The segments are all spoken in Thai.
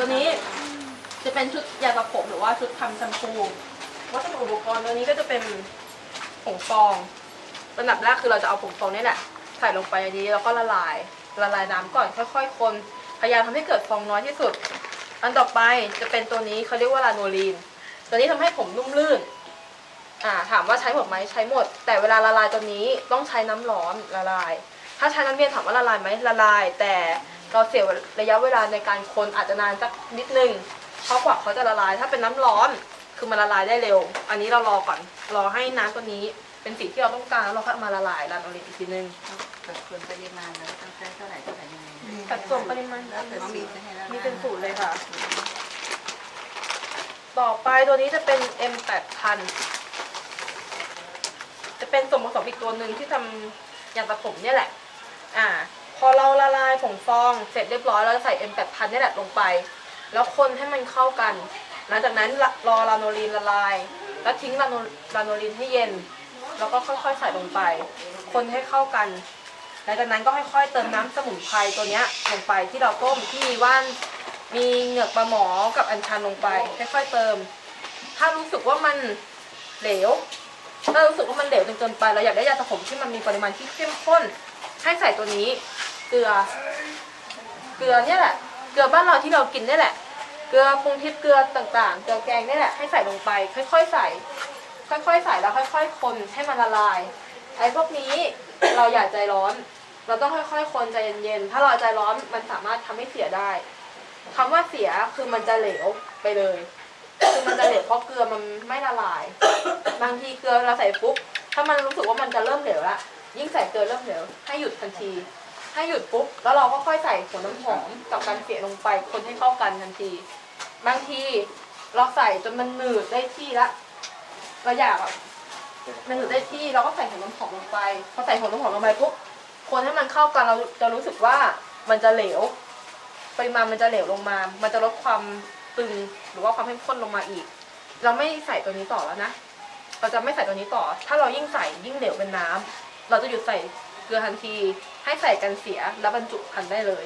ตัวนี้ จะเป็นชุดยาสระผมหรือว่าชุดทำแชมพูวัสดุอุปกรณ์ตัวนี้ก็จะเป็นผงฟองระดับแรกคือเราจะเอาผงฟองนี่แหละใส่ลงไปในนี้แล้วก็ละลายละลายน้ำก่อนค่อย ๆ คนพยายามทำให้เกิดฟองน้อยที่สุด อันต่อไปจะเป็นตัวนี้เขาเรียกว่าลาโนลีน ตัวนี้ทำให้ผมนุ่มลื่นอ่าถามว่าใช้หมดไหมใช้หมด แต่เวลาละลายตัวนี้ต้องใช้น้ำร้อนละลาย ถ้าใช้น้ำเย็นถามว่าละลายไหมละลาย แต่ เราเสียระยะเวลาในการคนอาจจะนานสักนิดนึงเพราะกว่าเขาจะละลาย ถ้าเป็นน้ำร้อนคือมันละลายได้เร็ว อันนี้เรารอก่อนรอให้น้ำตัวนี้เป็นสีที่เราต้องการแล้วเราค่อยเอามาละลายลาโนลีนอีกทีนึงสัดส่วนปริมาณแล้วต้องใช้เท่าไหร่เท่าไหร่ยังไงสัดส่วนปริมาณแล้วแต่มีจะให้ละลายมีเป็นสูตรเลยค่ะ ต่อไปตัวนี้จะเป็น M 8 0 0 0จะเป็นส่วนผสมอีกตัวหนึ่งที่ทำยางตะผมเนี่ยแหละ อ่า พอเราละลายผงฟองเสร็จเรียบร้อยแล้วใส่ M 8 0 0เนี่แหละลงไป แล้วคนให้มันเข้ากัน หลังจากนั้นรอลาโนลีนละลาย แล้วทิ้งลาโนลาโนลีนให้เย็น แล้วก็ค่อยๆใส่ลงไป คนให้เข้ากันหลังจากนั้นก็ค่อยๆเติมน้ำสมุนไพรตัวเนี้ยลงไปที่เราต้มที่มีว่านมีเหงือกปลาหมอกับอัญชันลงไปค่อยๆเติม ถ้ารู้สึกว่ามันเหลวถ้ารู้สึกว่ามันเหลวจนเกินไปเราอยากได้ยาสระผมที่มันมีปริมาณที่เข้มข้น ให้ใส่ตัวนี้ เกลือ เกลือเนี่ยแหละ เกลือบ้านเราที่เรากินเนี่ยแหละ เกลือปรุงทิพย์เกลือต่างๆ เกลือแกงเนี่ยแหละ ให้ใส่ลงไป ค่อยๆใส่ ค่อยๆใส่แล้วค่อย ๆ คนให้มันละลาย ไอ้พวกนี้เราอย่าใจร้อน เราต้องค่อยๆ คนใจเย็นๆ ถ้าเราใจร้อนมันสามารถทำให้เสียได้คำว่าเสียคือมันจะเหลวไปเลยคือมันจะเหลวเพราะเกลือมันไม่ละลาย บางทีเกลือเราใส่ปุ๊บ ถ้ามันรู้สึกว่ามันจะเริ่มเหลวละ ยิ่งใส่เกลือเริ่มเหลวให้หยุดทันที ให้หยุดปุ๊บแล้วเราก็ค่อยใส่หัวน้ำหอมกับการเสียลงไปคนให้เข้ากันทันที บางทีเราใส่จนมันหนืดได้ที่ละเราอยากแบบมันหนืดได้ที่เราก็ใส่หัวน้ำหอมลงไปพอใส่หัวน้ำหอมลงไปปุ๊บคนให้มันเข้ากันเราจะรู้สึกว่ามันจะเหลวปริมาณมันจะเหลวลงมา มันจะลดความตึงหรือว่าความเข้มข้นลงมาอีก เราไม่ใส่ตัวนี้ต่อแล้วนะ เราจะไม่ใส่ตัวนี้ต่อ ถ้าเรายิ่งใส่ยิ่งเหลวเป็นน้ำ เราจะหยุดใส่เกลือทันที ให้ใส่กันเสียแล้วบรรจุพันธุ์ได้เลย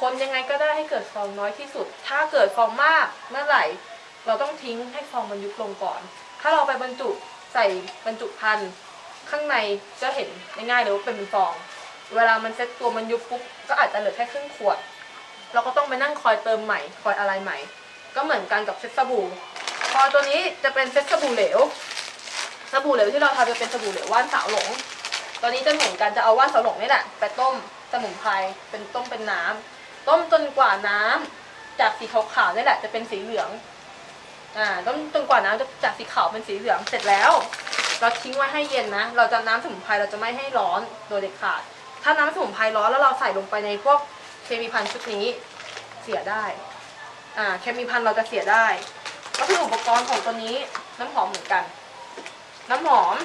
คนยังไงก็ได้ให้เกิดฟองน้อยที่สุด ถ้าเกิดฟองมากเมื่อไหร่ เราต้องทิ้งให้ฟองมันยุบลงก่อน ถ้าเราไปบรรจุใส่บรรจุพันข้างในจะเห็นง่ายๆเลยว่าเป็นฟอง เวลามันเซ็ตตัวมันยุบปุ๊บก็อาจจะเหลือแค่ครึ่งขวด เราก็ต้องไปนั่งคอยเติมใหม่ คอยอะไรใหม่ ก็เหมือนกันกับเซ็ตสบู่ พอตัวนี้จะเป็นเซ็ตสบู่เหลว สบู่เหลวที่เราทำจะเป็นสบู่เหลวว่านสาวหลง ตอนนี้จะเหมือนกันจะเอาว่านสาหลงนี่แหละไปต้มสมุนไพรเป็นต้มเป็นน้ำต้มจนกว่าน้ำจากสีขาวๆนี่แหละ จะเป็นสีเหลือง อ่า ต้มจนกว่าน้ำจะจากสีขาวเป็นสีเหลืองเสร็จแล้ว เราทิ้งไว้ให้เย็นนะ เราจะน้ำสมุนไพรเราจะไม่ให้ร้อนโดยเด็ดขาด ถ้าน้ำสมุนไพรร้อนแล้วเราใส่ลงไปในพวกเคมีพันชุดนี้เสียได้ อ่า เคมีพันเราจะเสียได้ ก็คืออุปกรณ์ของตัวนี้น้ำหอมเหมือนกัน น้ำหอม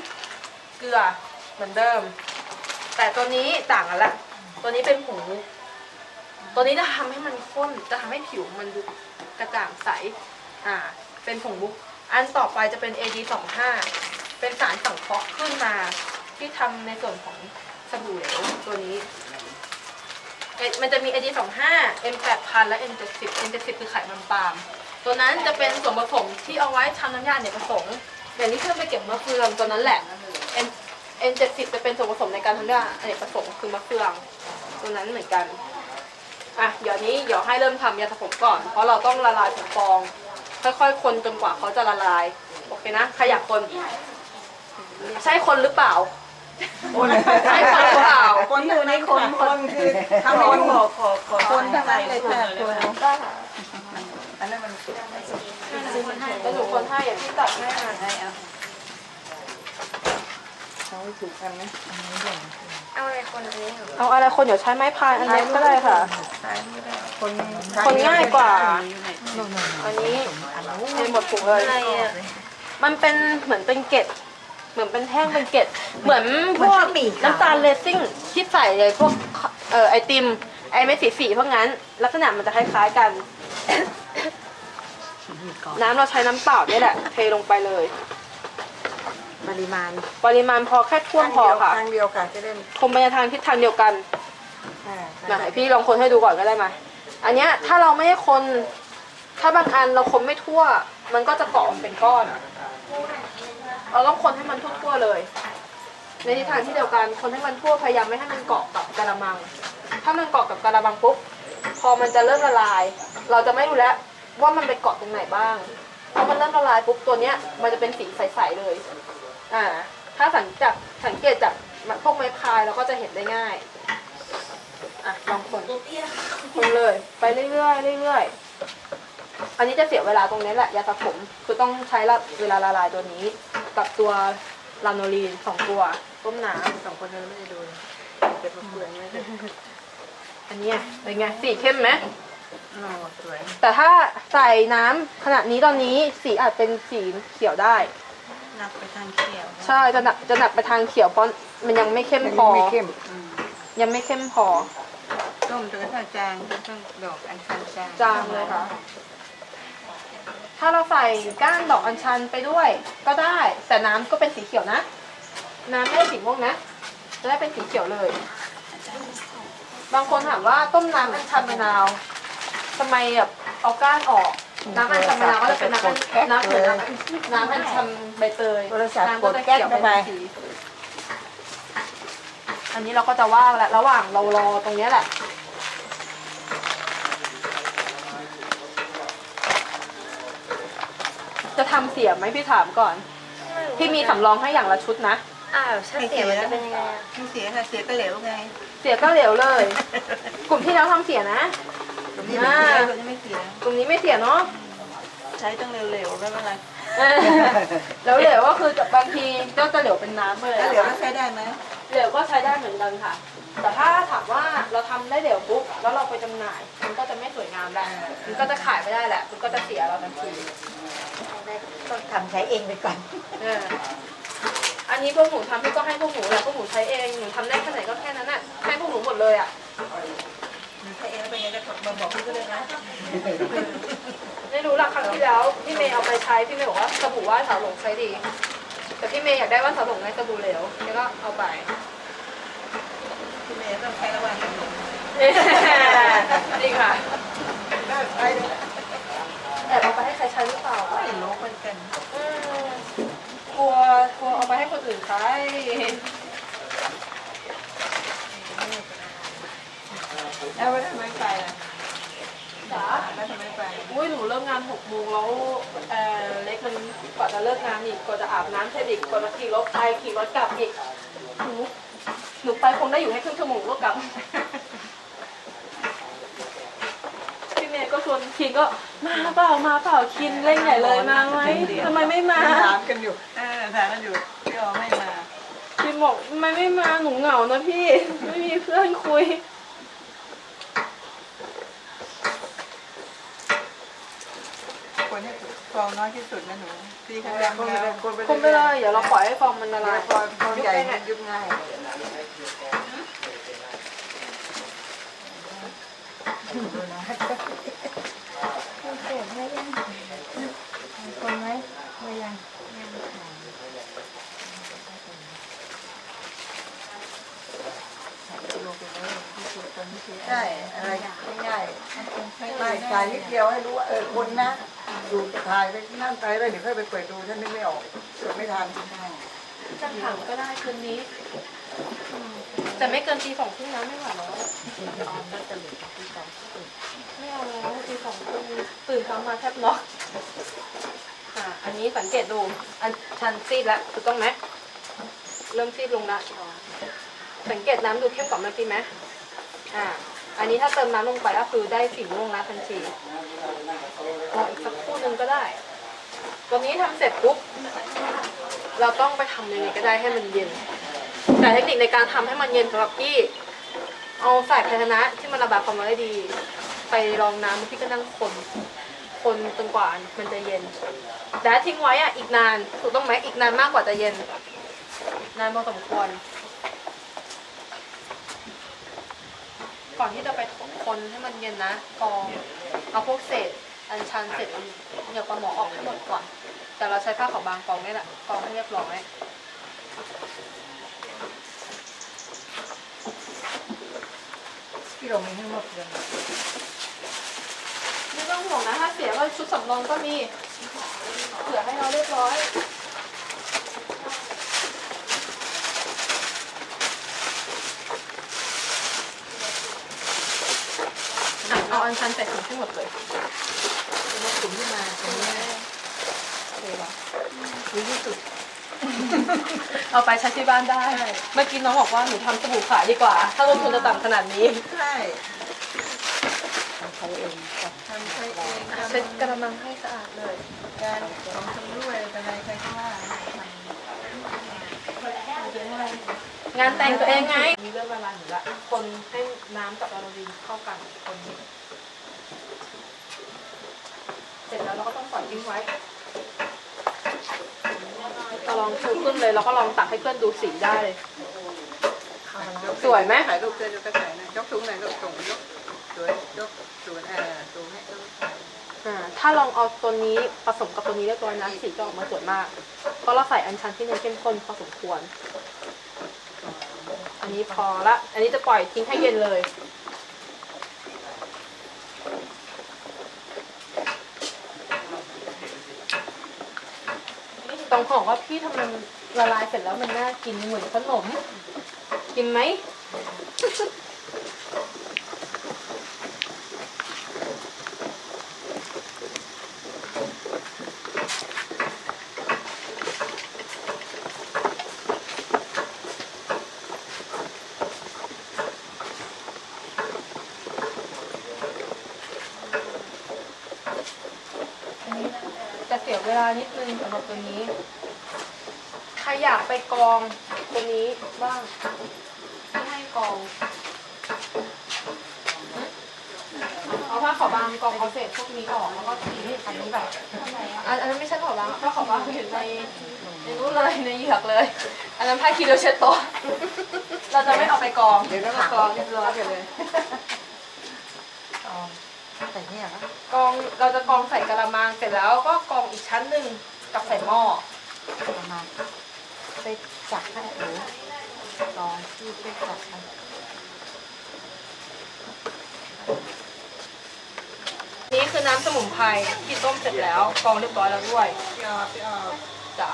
เกลือ เหมือนเดิม แต่ตัวนี้ต่างกันละ ตัวนี้เป็นผงตัวนี้จะทำให้มันข้น จะทำให้ผิวมันดูกระจ่างใส อ่า เป็นผงมุก อันต่อไปจะเป็น AD25 เป็นสารสังเคราะห์ขึ้นมา ที่ทำในส่วนของสบู่เหลวตัวนี้ มันจะมี AD25 M8000 และ M70 M70 คือไขมันปาล์ม ตัวนั้นจะเป็นส่วนผสมที่เอาไว้ทำน้ำยาอเนกประสงค์อย่างที่เพื่อไปเก็บมะเฟืองตัวนั้นแหละ N N70 จะเป็นส่วนผสมในการทำน้ำยาอเนกประสงค์คือมะเฟือง ตัวนั้นเหมือนกัน อะ เดี๋ยวนี้เดี๋ยวให้เริ่มทำยาสระผมก่อน เพราะเราต้องละลายผงฟอง ค่อยๆ คนจนกว่าเขาจะละลาย โอเคนะ ใครอยากคน ใช่คนหรือเปล่าใช่คนหรือเปล่า คนอยู่ในคนคนคือทำคนขอขอขอคนทั้งนั้นเลยค่ะคนได้ค่ะอันนั้นมันแล้วหนูคนให้อย่างที่ตัดให้มาได้เอา เขาถูกกันไหมเอาอะไรคนนี้เหรอเอาอะไรคนเดี๋ยวใช้ไม้พายอันเล็กก็ได้ค่ะคนคนง่ายกว่า อันนี้เทหมดถุงเลย อะไรอะมันเป็นเหมือนเป็นเกล็ด เหมือนเป็นแท่งเป็นเกล็ด เหมือนพวกน้ำตาลเลสซิ่งที่ใส่เลยพวกเอ่อไอติม ไอเม็ดสีสีๆพวกนั้น ลักษณะมันจะคล้ายๆกัน น้ำเราใช้น้ำเปล่าเนี่ยแหละเทลงไปเลย ปริมาณปริมาณพอแค่ท่วมพอค่ะทางเดียวค่ะจะได้คงไปในทางทิศทางเดียวกันอ่ามาให้พี่ลองคนให้ดูก่อนก็ได้ไหมอันเนี้ยถ้าเราไม่ได้คน ถ้าบางอันเราคนไม่ทั่ว มันก็จะเกาะเป็นก้อนเราต้องคนให้มันทั่วๆเลย ในทิศทางที่เดียวกันคนให้มันทั่วพยายามไม่ให้มันเกาะกับกระมัง ถ้ามันเกาะกับกระมังปุ๊บพอมันจะเริ่มละลาย เราจะไม่รู้แล้วว่ามันไปเกาะตรงไหนบ้างพอมันเริ่มละลายปุ๊บตัวเนี้ยมันจะเป็นสีใสๆเลย อ่า ถ้าสังจากสังเกตจากพวกไม้พายเราก็จะเห็นได้ง่าย อะลองคนคนเลย ไปเรื่อยๆเรื่อยๆ อันนี้จะเสียเวลาตรงนี้แหละยาสระผมคือต้องใช้ละเวลาละลายตัวนี้ กับตัวลาโนลีนสองตัวต้มน้สองคนนั้นไม่ได้ดูเป็นมะเฟืองไม่ได้ำอันเนี้ยเป็นไงสีเข้มไหมอ๋อสวยแต่ถ้าใส่น้ำขนาดนี้ตอนนี้สีอาจเป็นสีเขียวได้ นักไปทางเขียวใช่จะหนักจะหนักไปทางเขียวเพราะมันยังไม่เข้มพอ ไม่เข้มยังไม่เข้มพอ ต้มจนกระทั่งจางจนต้องดอกอัญชันจางจางเลยค่ะ ถ้าเราใส่ก้านดอกอัญชันไปด้วย ก็ได้แต่น้ำก็เป็นสีเขียวนะ น้ำไม่ได้สีม่วงนะ จะได้เป็นสีเขียวเลย บางคนถามว่าต้มน้ำอัญชันมะนาวทำไมแบบเอาก้านออก น้ำอัญชันมะนาวก็จะเป็นน้ำอัญน้ำเหมือนน้ำน้ำอัญชันใบเตยโทรศัพท์น้ำกก็ดจะแก๊เขีสยวเข้าเป็นไปสีอันนี้เราก็จะว่างแล้วระหว่างเรารอตรงเนี้ยแหละ จะทำเสียไหมพี่ถามก่อน พี่มีสำรองให้อย่างละชุดนะ อ้าวถ้าเสียมันจะเป็นยังไงอะ ไม่เสียค่ะเสียก็เหลวไง เสียก็เหลวเลย กลุ่มที่แล้วทำเสียนะ ตรงนี้ไม่เสียตรงนี้ไม่เสียกลุ่มนี้ไม่เสียเนาะใช้ต้องเร็วๆไม่เป็นไรเออแล้วเหลวก็คือจะบางทีก็จะเหลวเป็นน้ำเลยแล้วเหลวแล้วใช้ได้ไหมเหลวก็ใช้ได้เหมือนกันค่ะ แต่ถ้าถามว่าเราทำได้เหลวปุ๊บแล้วเราไปจำหน่าย มันก็จะไม่สวยงามแล้วมันก็จะขายไม่ได้แหละมันก็จะเสียเราทันทีต้องทำใช้เองไปก่อนเอออันนี้พวกหนูทำพี่ก็ให้พวกหนูแหละพวกหนูใช้เองหนูทำได้แค่ไหนก็แค่นั้นน่ะให้พวกหนูหมดเลยอะใช้เอง แล้วเป็นไงก็มาบอกพี่ก็เลยนะไม่รู้ละครั้งที่แล้วพี่เมย์เอาไปใช้พี่เมย์บอกว่าสบู่ว่านสาวหลงใช้ดี แต่พี่เมย์อยากได้ว่านสาวหลงในสบู่เหลวแล้วก็เอาไปพี่เมย์ต้องใช้ระหว่างหนูจริงค่ะได้ใช้เลยแอบเอาไปให้ใครใช้หรือเปล่าไม่รู้เหมือนกันกลัวกลัวเอาไปให้คนอื่นใช้ แล้วทำไมไปล่ะจ๋าแล้วทำไมไปอุ้ยหนูเลิกงานหกโมงแล้วเออเล็กมันกว่าจะเลิกงานอีกกว่าจะอาบน้ำเสร็จอีกกว่าจะขี่รถไปขี่รถกลับอีกหนูหนูไปคงได้อยู่ให้ครึ่งชั่วโมงก็กลับ พี่เมย์ก็ชวนคินก็มาเปล่ามาเปล่าคินเร่งใหญ่เลยมาไหมทำไมไม่มา ถามกันอยู่เออถามกันอยู่พี่ออไม่มา คินบอกทำไมไม่มาหนูเหงานะพี่ ไม่มีเพื่อนคุย คนให้ฟ องน้อยที่สุดนะหนูพี่ข้างล่างแล้วคนไปคงไปเลยเดี๋ยวเราปล่อยให้ฟองมันละลายพอพอใหญ่มันยุบง่ายคนไหมไม่ยังใช่อะไรง่ายๆไม่ถ่ายนิดเดียวให้รู้ว่าเออคนนะ ดูถ่ายไปนั่นไปแล้วเดี๋ยวค่อยไปเปิดดูฉันนึกไม่ออกเปิดไม่ทันจังถังก็ได้คืนนี้ แต่ไม่เกินตีสองครึ่งนะไม่ไหวแล้วไม่เอาแล้วตีสองครึ่งตื่นเช้ามาแทบน็อกอะอันนี้สังเกตดู อันชันซีดแล้วถูกต้องไหมเริ่มซีดลงละสังเกตน้ำดูเข้มกว่าเมื่อกี้ไหมอ่า อันนี้ถ้าเติมน้ำลงไปก็คือได้สีม่วงแล้วทันทีรออีกสักครู่หนึงก็ได้ตัวนี้ทำเสร็จปุ๊บ เราต้องไปทำยังไงก็ได้ให้มันเย็น แต่เทคนิคในการทำให้มันเย็นสำหรับพี่เอาใส่ภาชนะที่มันระบายความร้อนได้ดี ไปรองน้ำแล้วพี่ก็นั่งคนคนจนกว่ามันจะเย็น แต่ทิ้งไว้อะอีกนาน ถูกต้องไหมอีกนานมากกว่าจะเย็น นานพอสมควร ก่อนที่จะไปคนให้มันเย็นนะกรองเอาพวกเศษ อัญชันเศษเหนียวปลาหมอออกให้หมดก่อน แต่เราใช้ผ้าขาวบางกรองนี่แหละกรองให้เรียบร้อยที่เรามีให้หมดเลยห่วงนะถ้าเสียก็ชุดสำรองก็มีเผื่อให้เราเรียบร้อย เอาอันชันใส่ถุงให้หมดเลยถุงที่มาตรงนี้ดีที่สุด เอาไปใช้ที่บ้านได้ เมื่อกี้น้องบอกว่าหนูทำสบู่ขายดีกว่า ถ้าลงทุนจะต่ำขนาดนี้ใช่ใช้เองจ้ะทำใช้เองเช็ดกระมังให้สะอาดเลย การของชำร่วยอะไรใครก็ว่า งานแต่งตัวเองไง มีเรื่องละลายหนูละคนให้น้ำกับอะโรลินเข้ากันคนนี้เสร็จแล้วเราก็ต้องปล่อยทิ้งไว้เราลองชูขึ้นเลยแล้วก็ลองตักให้เพื่อนดูสีได้เลยสวยไหมถ่ายรูปเจอจะไปถ่ายนะยกถุงไหนยกถุงยกสวยยกสวยอ่าถุงให้ต้องถ่ายอ่าถ้าลองเอาตัวนี้ผสมกับตัวนี้เรียบร้อยนะสีจะออกมาสวยมาก เพราะเราใส่อัญชันที่เนื้อเข้มข้นพอสมควร อันนี้พอละ อันนี้จะปล่อยทิ้งให้เย็นเลย ตรงของว่าพี่ทำไมมันละลายเสร็จแล้วมันน่ากินเหมือนขนม กินไหม เสียเวลานิดนึงสำหรับตัวนี้ ใครอยากไปกองตัวนี้บ้างไม่ให้กองหึเอาผ้าขาวบางกองเอาเศษพวกนี้ออกแล้วก็ทีนี่อันนี้แบบอันอันนั้นไม่ใช่ขาวบางผ้าขาวบางอยู่ในในนู้นเลยในเหยือกเลย อันนั้นผ้าคีโดเชตโตะเราจะไม่เอาไปกองเดี๋ยวเรากองเรียบร้อยกันเลยอ๋อ ใส่เนี่ยครับกองเราจะกองใส่กระมังเสร็จแล้วก็กองอีกชั้นหนึ่งกับใส่หม้อประมาณไปจับให้หรือลองที่ไปจับให้นี่คือน้ำสมุนไพรที่ต้มเสร็จแล้วกรองเรียบร้อยแล้วด้วยพี่ออพี่ออจ๋า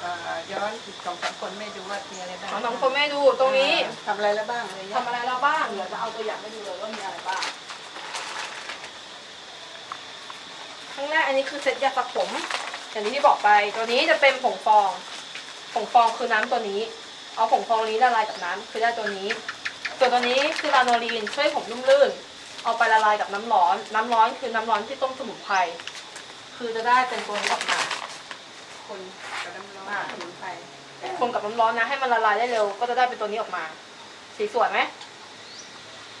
เอ่อย้อนสองสามคนไม่ดูว่ามีอะไรบ้างเอาน้องพ่อแม่ดูตรงนี้ทำอะไรแล้วบ้างอะไรเงี้ยทำอะไรเราบ้างเดี๋ยวจะเอาตัวอย่างให้ดูเลยว่ามีอะไรบ้าง ข้างแรกอันนี้คือเซตยาสระผม อย่างที่พี่บอกไปตัวนี้จะเป็นผงฟอง ผงฟองคือน้ำตัวนี้ เอาผงฟองนี้ละลายกับน้ำคือได้ตัวนี้ส่วนตัวนี้คือลาโนลีนช่วยผมนุ่มลื่น เอาไปละลายกับน้ำร้อน น้ำร้อนคือน้ำร้อนที่ต้มสมุนไพรคือจะได้เป็นตัวนี้ออกมาคนกับน้ำร้อนสมุนไพรคนกับน้ำร้อนนะให้มันละลายได้เร็ว ก็จะได้เป็นตัวนี้ออกมา สีสวยไหม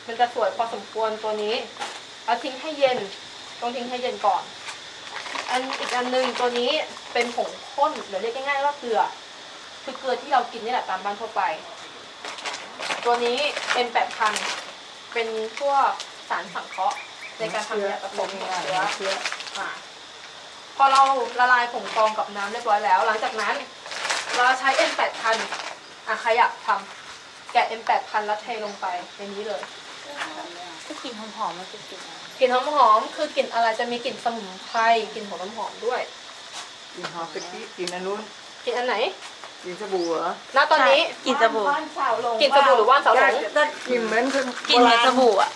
มันจะสวยพอสมควรตัวนี้ เอาทิ้งให้เย็น ต้องทิ้งให้เย็นก่อน อันอีกอันหนึ่งตัวนี้เป็นผงข้นหรือเรียกง่ายๆว่าเกลือ คือเกลือที่เรากินนี่แหละตามบ้านทั่วไป ตัวนี้เป็นแปดพันเป็นพวกสารสังเคราะห์ในการทำยาสระผมของเชื้อเชื้อพอเราละลายผงฟองกับน้ำเรียบร้อยแล้ว หลังจากนั้น เราใช้ M 8 0 0 0 อะใครอยากทำแกะ M 8 0 0 0 แล้วเทลงไปในนี้เลย ก็กลิ่นหอมๆมันจะกลิ่นอะไรกลิ่นหอมๆคือกลิ่นอะไรจะมีกลิ่นสมุนไพรกลิ่นหัวน้ำหอมด้วยกินหอมกะทิกินอันนู้นกลิ่นอันไหนกินสบู่เหรอณตอนนี้กลิ่นสบู่กลิ่นสบู่หรือว่านเสาหลงถ้ากินเหมือนคนกลิ่นเหมือนสบู่อะ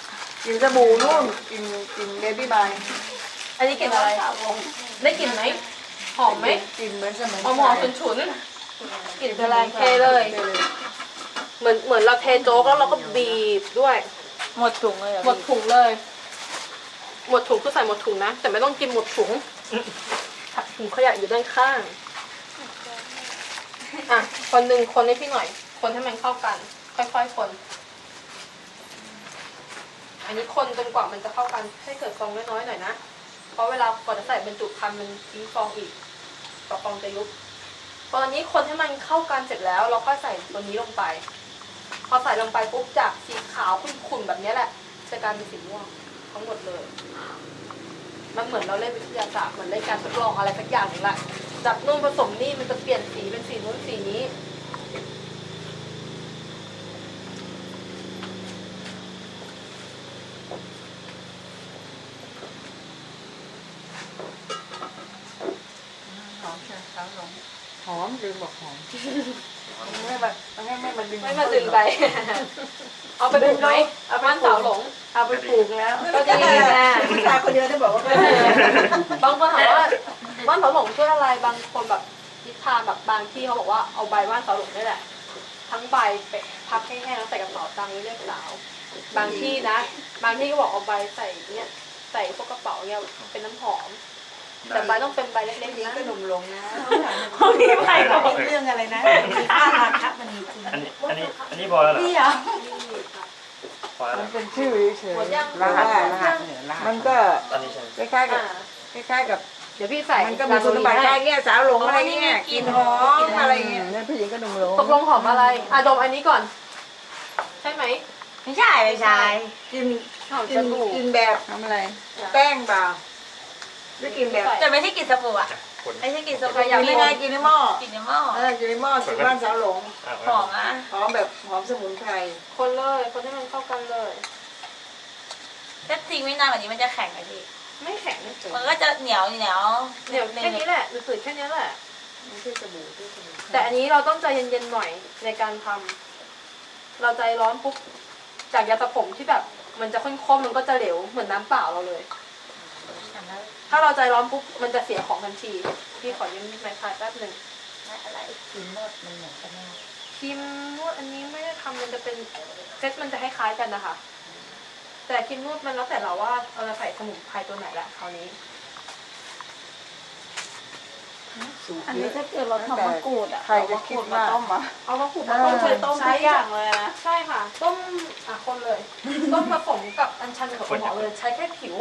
กินสบู่นู่นกินกินเบบี้ไมล์อันนี้กลิ่นอะไรได้กลิ่นไหมหอมไหมกินเหมือนสมุนหอมหอมฉุนฉุนๆกลิ่นจะแรงเทเลย เหมือนเหมือนเราเทโจ๊กแล้วเราก็บีบด้วย หมดถุงเลยเหรอหมดถุงเลย หมดถุงคือใส่หมดถุงนะ แต่ไม่ต้องกินหมดถุงถุงขยะอยู่ด้านข้าง อะ คนหนึ่งคนให้พี่หน่อย คนให้มันเข้ากัน ค่อยๆคน อันนี้คนจนกว่ามันจะเข้ากัน ให้เกิดฟองน้อยๆหน่อยนะ เพราะเวลาก่อนจะใส่บรรจุภัณฑ์มันทิ้งฟองอีกต่อฟองจะยุบ ตอนนี้คนให้มันเข้ากันเสร็จแล้ว เราค่อยใส่ตัวนี้ลงไป อใส่ลงไปปุ๊บจากสีขาวขุ่นๆแบบนี้แหละจะกลายเป็นสีม่วงทั้งหมดเลย มันเหมือนเราเล่นวิทยาศาสตร์เหมือนเล่นการทดลองอะไรสักอย่างหนึ่งแหละจับนู่นผสมนี่มันจะเปลี่ยนสีเป็นสีนู้นสีนี้ หอมลืมบอกหอมไม่มาไม่ไม่มาดึง ไม่มาดึงไป เอาไปปลูกไหมเอาบ้านสาวหลง เอาไปปลูกแล้วก็ดีนะผู้ชายคนเดียวได้บอกว่าบางคนถามว่าบ้านเสาหลงช่วยอะไรบางคนแบบนิทานแบบบางที่เขาบอกว่าเอาใบบ้านเสาหลงนี่แหละ ทั้งใบไปพับให้แห้งแล้วใส่กระเป๋าตังค์ไว้เรียกสาว บางที่นะ บางที่ก็บอกเอาใบใส่เนี่ยใส่พวกกระเป๋าเนี่ยเป็นน้ำหอม แต่ใบต้องเป็นใบเล็กๆนี้นะก็หนุ่มลงนะ เขามีใครบอกเรื่องอะไรนะอาราคะมันมีจริงอันนี้อันนี้อันนี้พอแล้วเหรอพี่เหรอพอแล้วเหรมันอเป็นชื่อเฉยหมดยังรหัสรหัสมันก็ตอนนี้ใช่ไหมคล้ายๆกับคล้ายๆกับ เดี๋ยวพี่ใส่มันก็มีคุณสมบัติให้ได้เงี้ยสาวหลงอะไรเงี้ยกินหอมอะไรเงี้ยนั่นผู้หญิงก็หนุ่มลงตกลงหอมอะไรอะดมอันนี้ก่อน ใช่ไหมไม่ใช่ไม่ใช่กินหอมกิสนบู่กินแบบทำอะไร แป้งเปล่าหรือกินแบบแต่ไม่ใช่กลิ่นสบู่อะ คนไม่ใช่กลิ่นสกิบู่นยังไงกินในหม้อกลิ่นในหม้อเออกินในหม้อสีบ้านสาวหลงอะหอมอะหอมแบบหอมสมุนไพรคนเลยคนให้มันเข้ากันเลยถ้าทิ้งไว้นานกว่านี้มันจะแข็งไหมพี่ไม่แข็งมันก็จะเหนียวเหนียวเดี๋ยวแค่นี้แหละรู้สึกแค่นี้แหละไม่ใช่สบู่ที่สมุนไพรแต่อันนี้เราต้องใจเย็นๆหน่อยในการทำเราใจร้อนปุ๊บจากยาสระผมที่แบบ มันจะข้นๆมันก็จะเหลวเหมือนน้ำเปล่าเราเลย ถ้าเราใจร้อนปุ๊บมันจะเสียของทันที พี่ขอยืมไม้พายแป๊บหนึ่งอะไรกลิ่นนวดมันเหมือนกันมากครีมนวดอันนี้ไม่ได้ทำมันจะเป็นเซตมันจะคล้ายๆกันนะคะ แต่ครีมนวดมันแล้วแต่เราว่าเราจะใส่สมุนไพรตัวไหนแหละคราวนี้ สูตรอันเยนี้อะ ถ้าเกิดเราทำมะกรูดอะใครจะคิดว่าต้มอะเอามาขูดเอมาอต้มเคยต้มใช้อย่างเลยนะใช่ค่ะ ต้มอะคนเลย ต้มผสมกับอัญชันกับหมอเลยใช้แค่ผิว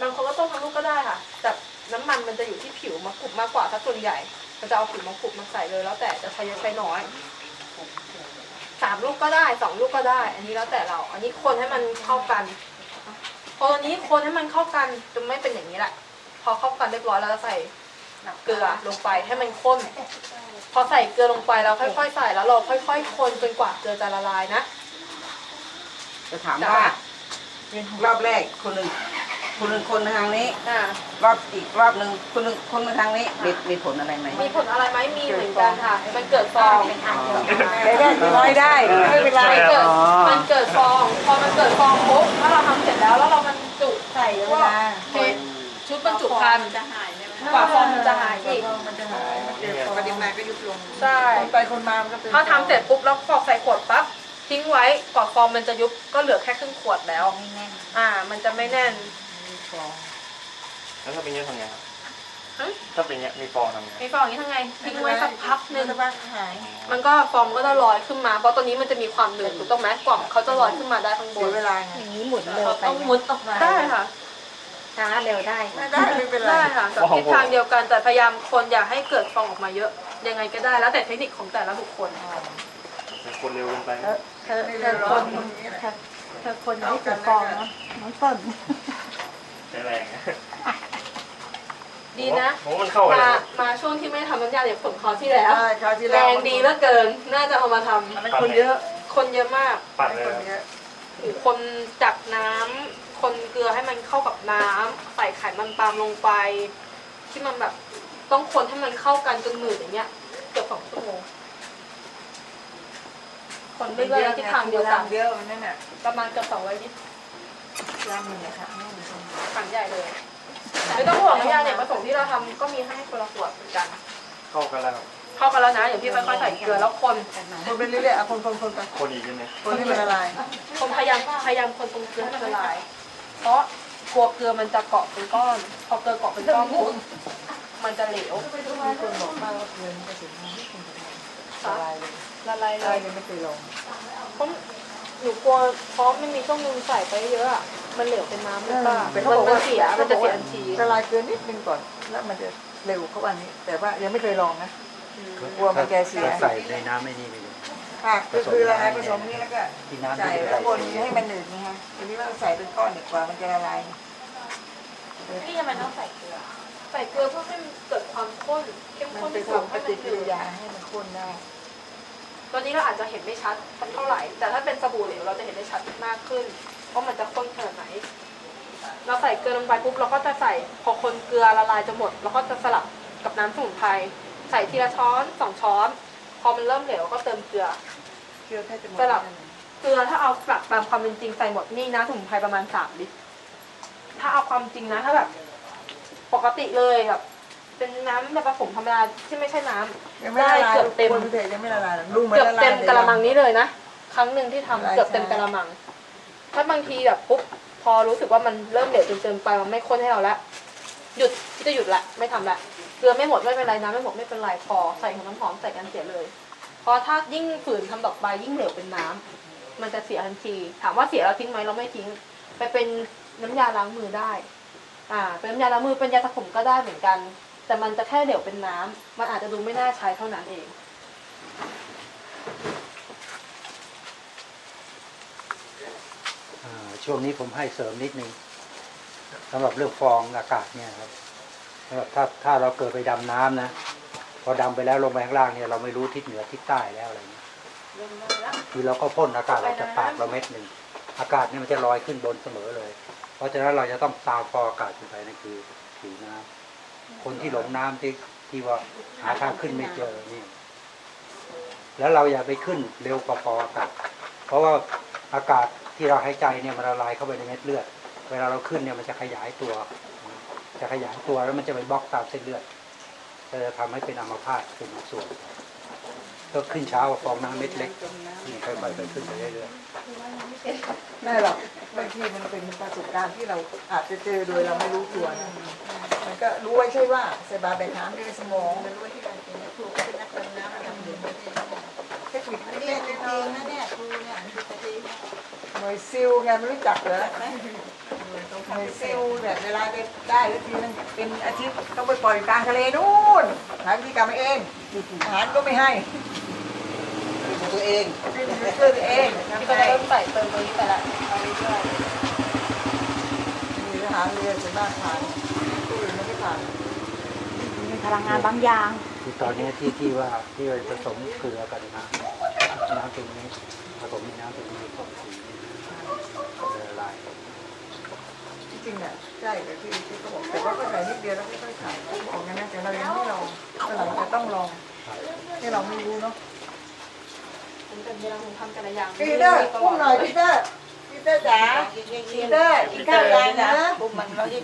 บางคนก็ต้มทั้งลูกก็ได้ค่ะ แต่น้ำมันมันจะอยู่ที่ผิวมะกรูดมากกว่าถ้าส่วนใหญ่ มันจะเอาผิวมะกรูดมาใส่เลย แล้วแต่จะใช้เยอะใช้น้อยสามลูกก็ได้สองลูกก็ได้ อันนี้แล้วแต่เรา อันนี้คนให้มันเข้ากันพอตอนนี้คนให้มันเข้ากันจะไม่เป็นอย่างนี้แหละ พอเข้ากันเรียบร้อยแล้วเราใส่เกลือลงไปให้มันข้น พอใส่เกลือลงไปแล้วค่อยๆใส่แล้วเราค่อย ๆ คนจนกว่าเกลือจะละลายนะ จะถามว่า รอบแรกคนหนึ่ง คนหนึ่งคนทางนี้ อ่ารอบอีกรอบหนึ่งคนหนึ่งคนมาทางนี้มีมีผลอะไรไหมมีผลอะไรไหมมีเหมือนกันค่ะ มันเกิดฟองแต่ได้น้อยได้ไม่เป็นไรมันเกิดมันเกิดฟอง พอมันเกิดฟองปุ๊บถ้าเราทำเสร็จแล้วแล้วเรามันจุใส่เวลาเทชุดบรรจุภัณฑ์จะหายใช่ไหมกว่าฟองมันจะหายอีกมันจะหายมันเกิดปริมาณก็ยุบลงใช่คนไปคนมามันก็เป็นถ้าทำเสร็จปุ๊บแล้วกรอกใส่ขวดปั๊บทิ้งไว้กว่าฟองมันจะยุบก็เหลือแค่ครึ่งขวดแล้วไม่แน่นอ่า มันจะไม่แน่น แล้วถ้าเป็นเงี้ยทำไงครับฮะถ้าเป็นเงี้ยมีฟองทำไงมีฟองอย่างนี้ทำไงทิ้งไว้สักพักหนึ่งสักพักหายมันก็ฟองก็จะลอยขึ้นมา เพราะตัวนี้มันจะมีความหนืดถูกต้องไหมกล่องเขาจะลอยขึ้นมาได้ข้างบเสียนเวลาไงอย่างนี้หมุนเร็วไปต้องมุดออกมาได้ค่ะ ช้าเร็วได้ไม่ได้ไม่เป็นไรได้ค่ะแต่ทิศทางเดียวกันแต่พยายามคนอย่าให้เกิดฟองออกมาเยอะ ยังไงก็ได้แล้วแต่เทคนิคของแต่ละบุคคลเป็นคนเร็วเกินไปเธอเธอไม่เธได้อร้คอนนตรงนี้แหละเธอคนที่เกิดฟองเนาะน้องต้น ใช้แรงดีนะผมว่ามันเข้ากันมาเลยมาช่วงที่ไม่ทำน้ำยาเด็กผลคราวที่แล้ว ใช่คราวที่แรแล้วงดีเหลือเกิน น่าจะเอามาทำมันคนเยอะคนเยอะมาก ปัดเลยคนเยอะโอ้โหคนจับน้ำ คนเกลือให้มันเข้ากับน้ำ ใส่ไขมันปาล์มลงไป ที่มันแบบต้องคนให้มันเข้ากันจนหนืดอย่างเงี้ย เกือบสองชั่วโมง คนเรื่อยๆทิศทางเดียวกัน เยอะมันนั่นน่ะประมาณเกือบสองร้อยลิตรยำหนึ่งนะคะ ไม่มีคนถังใหญ่เลยไม่ต้องห่วงน้ำยาเนี่ยผสมที่เราทำก็มีให้คนละขวดเหมือนกัน เข้ากันแล้วครับเข้ากันแล้วนะเดี๋ยวพี่ค่อยๆใส่เกลือแล้วคนคนไปเรื่อยๆอะคนคนคนไปคนอีกใช่ไหมคนที่มันละลายคนพยายามพยายามคนตรงเกลือให้มันละลาย เพราะกลัวเกลือมันจะเกาะเป็นก้อน พอเกลือเกาะเป็นก้อนปุ๊บมันจะเหลวมีคนบอกมากว่าเกินกระสุนไม่คนละลายเลยละลายเลลายยยังไม่เคยลองเพราะ หนูกลัวเพราะมันมีช่วงนึงใส่ไปเยอะอะมันเหลวเป็นน้ำหรือเปล่ามันมันเสียมันจะเสียทันทีละลายเกินนิดนึงก่อน แล้วมันจะเร็วเข้าวันนี้ แต่ว่ายังไม่เคยลองนะ กลัวมันแกเสีย ใส่ในน้ำไม่นี่ไปเลยค่ะก็คือละลายผสมนี่แล้วก็ที่น้ำใส่นี่แล้วคนให้มันหนืดนะฮะทีนี้เราใส่เป็นก้อนดีกว่ามันจะละลายพี่ทำไมต้องใส่เกลือ ใส่เกลือเพื่อให้มันเกิดความข้นเข้มมันข้นไปที่สุดทำปให้มัฏินกิริยาให้มันข้นได้ ตอนนี้เราอาจจะเห็นไม่ชัดเท่าไหร่ แต่ถ้าเป็นสบู่เหลวเราจะเห็นได้ชัดมากขึ้นว่ามันจะข้นขนาดไหน เราใส่เกลือลงไปปุ๊บเราก็จะใส่พอคนเกลือละลายจะหมดเราก็จะสลับกับน้ำสมุนไพรใส่ทีละช้อนสองช้อน พอมันเริ่มเหลวก็เติมเกลือเชื่อแค่จะหมดสลับ เกลือถ้าเอาแบบตามความเป็นจริงใส่หมดนี่นะสมุนไพรประมาณสามลิตรถ้าเอาความจริงนะถ้าแบบ ปกติเลยแบบ เป็นน้ำแบบผสมธรรมดาที่ไม่ใช่น้ำยังไม่ละลายเกือบเต็มคนพิเศษยังไม่ละลายลุงมันเกือบละลายเต็มกระมังนี้เลยนะครั้งหนึ่งที่ทำใช่เกือบเต็มใช่กระมัง ถ้าบางทีแบบปุ๊บพอรู้สึกว่ามันเริ่มเหลวจนเกินไปมันไม่ข้นให้เราละหยุดที่จะหยุดละไม่ทำละเกลือไม่หมดไม่เป็นไรน้ำไม่หมดไม่เป็นไรพอใส่ของน้ำหอมใส่กันเสียเลยเพราะถ้ายิ่งฝืนทำดอกใบยิ่งเหลวเป็นน้ำมันจะเสียทันทีถามว่าเสียเราทิ้งไหมเราไม่ทิ้ง ไปเป็นน้ำยาล้างมือได้ อ่า เป็นน้ำยาล้างมือเป็นยาสระผมก็ได้เหมือนกัน แต่มันจะแค่เหลวเป็นน้ำมันอาจจะดูไม่น่าใช้เท่านั้นเอง อ่าช่วงนี้ผมให้เสริมนิดนึงสำหรับเรื่องฟองอากาศเนี่ยครับสำหรับถ้าถ้าเราเกิดไปดำน้ำนะ พอดำไปแล้วลงไปข้างล่างเนี่ยเราไม่รู้ทิศเหนือทิศใต้แล้วอะไรเงี้ยทีเราก็พ่นอากาศออกจากปากเราเม็ดหนึ่งอากาศเนี่ยมันจะลอยขึ้นบนเสมอเลย เพราะฉะนั้นเราจะต้องตามฟองอากาศขึ้นไปนั่นคือผิวน้ำ คนที่หลงน้ำที่ที่ว่าหาทางขึ้นไม่เจอนี่ แล้วเราอย่าไปขึ้นเร็วกว่าฟออากาศเพราะว่าอากาศที่เราหายใจเนี่ยมันละลายเข้าไปในเม็ดเลือด เวลาเราขึ้นเนี่ยมันจะขยายตัว จะขยายตัวแล้วมันจะไปบล็อกตามเส้นเลือดจะทำให้เป็นอัมพาตเป็นบางส่วนก็ขึ้นเช้าฟองน้ำเม็ดเล็กนี่ค่อยๆไปขึ้นไปเรื่อย ไม่หรอกบางทีมันเป็นประสบการณ์ที่เราอาจจะเจอโดยเราไม่รู้ตัวนะมันก็รู้ไว้ใช่ว่าใส่บาแบนน้ำในสมองมันรู้ว่าที่การเป็นครูเป็นนักดำน้ำระดับหนึ่งประเทศเทคนิคอันนี้เล็กจริงๆน้อยๆนะเนี่ยครูเนี่ยอันนี้ประเทศๆหน่วยซิลไงไม่รู้จักเหรอหน่วยซิลแบบเวลาได้ได้แล้วทีนึงเป็นอาทิตย์ต้องไปปล่อยกลางทะเลนู่นหาวิธีการมาเองอาหารก็ไม่ให้ตัวเองให้มันช่วยตัวเองที่ทำก็ไงจะเริ่มใส่เติมตรงนี้ไปละเอาเรื่อยมีทหารเรือส่วนมากผ่านตู้อื่นไม่ได้ผ่านมีพลังงานบางอย่างๆคือตอนนี้ที่ที่ว่าที่เราผสมเกลือกับน้ำน้ำตรงนี้ผสมน้ำตรงนี้ผสมสีละลายจริงๆอะใช่แต่ที่ที่เขาบอกแต่ว่าก็ใส่นิดเดียวแล้วค่อยๆใส่บอกงั้นนะแต่เรายังไม่ลองแต่เราจะต้องลองที่เราไม่รู้เนาะๆ ผมจะเวลาผมทำแต่ละอย่างปีเตอร์อุ้มหน่อยปีเตอร์ปีเตอร์จ๋าปีเตอร์กินข้าวยังนะปุ๊บมันเราจะ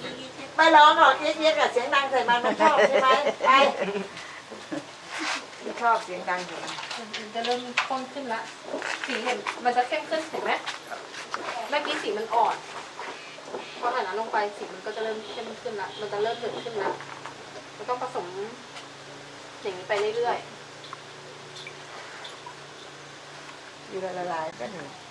ไม่ร้องหรอกเอี้ยๆกับเสียงดังใส่มันมันชอบใช่ไหมไปชอบเสียงดังอยู่มันจะเริ่มข้นขึ้นละสีเห็นมันจะเข้มขึ้นเห็นไหมเมื่อกี้สีมันอ่อนพอใส่น้ำลงไปสีมันก็จะเริ่มเข้มขึ้นละมันจะเริ่มเหลืองขึ้นละเราต้องผสมอย่างนี้ไปเรื่อยอ ยู่ละลายก็หนึ่งๆ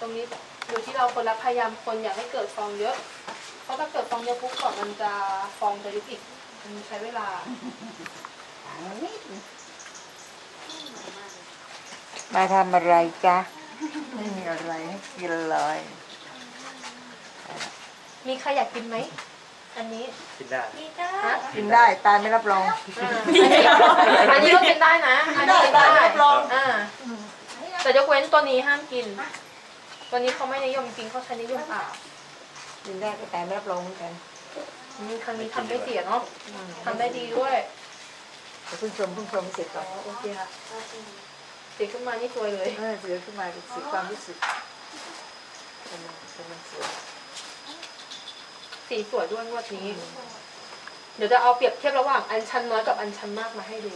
ตรงนี้อยู่ที่เราคนละพยายามคนอยากให้เกิดฟองเยอะ เพราะถ้าเกิดฟองเยอะปุ๊บก่อนมันจะฟองจะยุบอีกมันใช้เวลามาทำอะไรจ๊ะ ไม่มีอะไรให้กินเลย มีใครอยากกินไหม อันนี้กินได้ฮะกินได้ตายไม่รับรอง อ่าอันนี้ก็กินได้นะ อันนี้กินได้ได้รับรอง อ่าแต่ยกเว้นตัวนี้ห้ามกิน ตัวนี้เขาไม่นิยมกินเขาใช้นิยมอาบกินได้ก็ตายไม่รับรองเหมือนกันอืมครั้งนี้ทำได้เสียเนาะทำได้ดีด้วยแต่เพิ่งชมเพิ่งชมเสร็จก่อนโอเคค่ะเสียขึ้นมานี่สวยเลย เออเสือขึ้นมาสีความรู้สึกเป็นเป็นมันสวย สีสวยด้วยงวดนี้ เดี๋ยวจะเอาเปรียบเทียบระหว่างอันชันน้อยกับอันชันมากมาให้ดู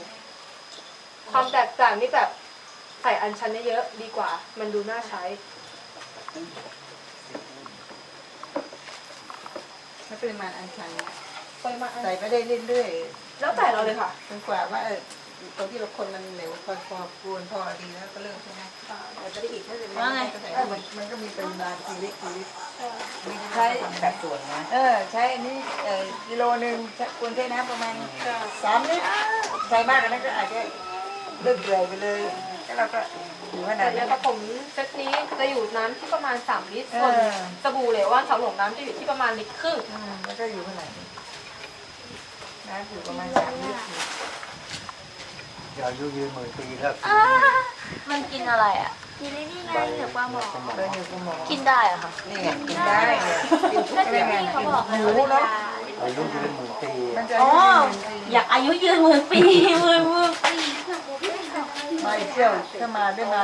ความแตกต่างนี่แบบใส่อันชันเยอะๆดีกว่า มันดูน่าใช้ ถ้าปริมาณอันชันปริมาณอันใส่ไปได้เรื่อยแล้วแต่เราเลยค่ะ ๆจนกว่าว่าเออ ตรงที่เราคนมันเหลวพอพอกวนพอดีแล้วก็เริ่มใช่ไหมแต่ไปได้อีกถ้าจะไม่ได้ก็ใส่เออมันมันก็มีปริมาณกี่ลิตรกี่ลิตรใช้แบบส่วนนะเออใช้อันนี้เออกิโลหนึ่งใช้ควรใช้น้ำประมาณสามลิตรใส่มากกว่านั้นก็อาจจะเลิกเดือยไปเลยแล้วเราก็อยู่ขนาแต่ดยานั้นสระผมเซตนี้จะอยู่น้ำที่ประมาณ3ลิตรส่วนเออสบู่เหลวว่านสาวหลงน้ำจะอยู่ที่ประมาณลิตรครึ่งอืมแล้วก็อยู่ขนาดนี้น้ำอยู่ประมาณสามลิตร อย่าอายุยืนหมื่นปีแล้วมันกินอะไรอะ กินไอ้นี่ไงเหนือปลาหมอเดินอยู่กับหมอกินได้เหรอะค่ะนี่ไงกินได้เนี่ยกินทุกก็เรื่ที่องไงนี่เขาบอกหมูเนาะอายุยืนหมื่นปีมันจะอ๋ออยากอายุยืนหมื่นปีหมื่นหมื่นปีไม่เที่ยวถ้ามาได้มา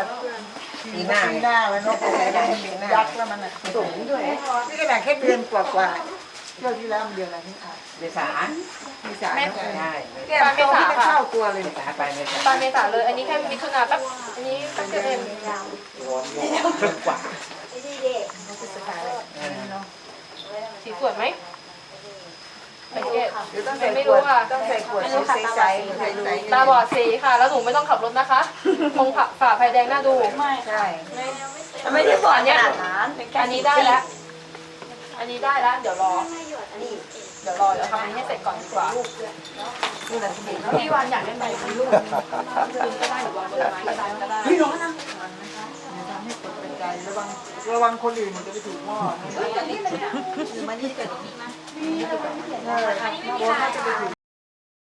ปีหน้าปีหน้าแล้วเนาะยักษ์แล้วมันอะสูงด้วยนี่ขนาดแค่เดือนกว่าๆ เที่ยวที่แล้วมันเดือนอะไรนี่ค่ะเมษามีสายแม่ใช่แก้มโตที่จะเข้าตัวเลยเมษาไปเมษาปลายเมษาเลย อันนี้แค่มิถุนาแป๊บอันนี้แป๊บเดียวเองกว่าสีสวยไหมสังเกตเดี๋ยวต้องใส่ไม่ขวรู้ดค่ะ ต้องใส่ขวดใสๆใสๆตาบอดสีค่ะ แล้วหนูไม่ต้องขับรถนะคะคงผ่าฝ่าไฟแดงหน้าดูไม่ใช่ไม่ได้บอกขนาดนั้นเป็นแค่อันนี้ได้แล้ว อันนี้ได้แล้ว เดี๋ยวรอ เดี๋ยวรอเดี๋ยวทำอันนี้ให้เสร็จก่อนดีกว่าพี่วันอยากเล่นไหนคะลูกคืนก็ได้หรือวางบนไม้ก็ได้ก็ได้อย่าทำให้คนเป็นใจระวังระวังคนอื่นมันจะไปถูกหม้อนะมันนี่เกิดเออตัวเขาจะไปถูก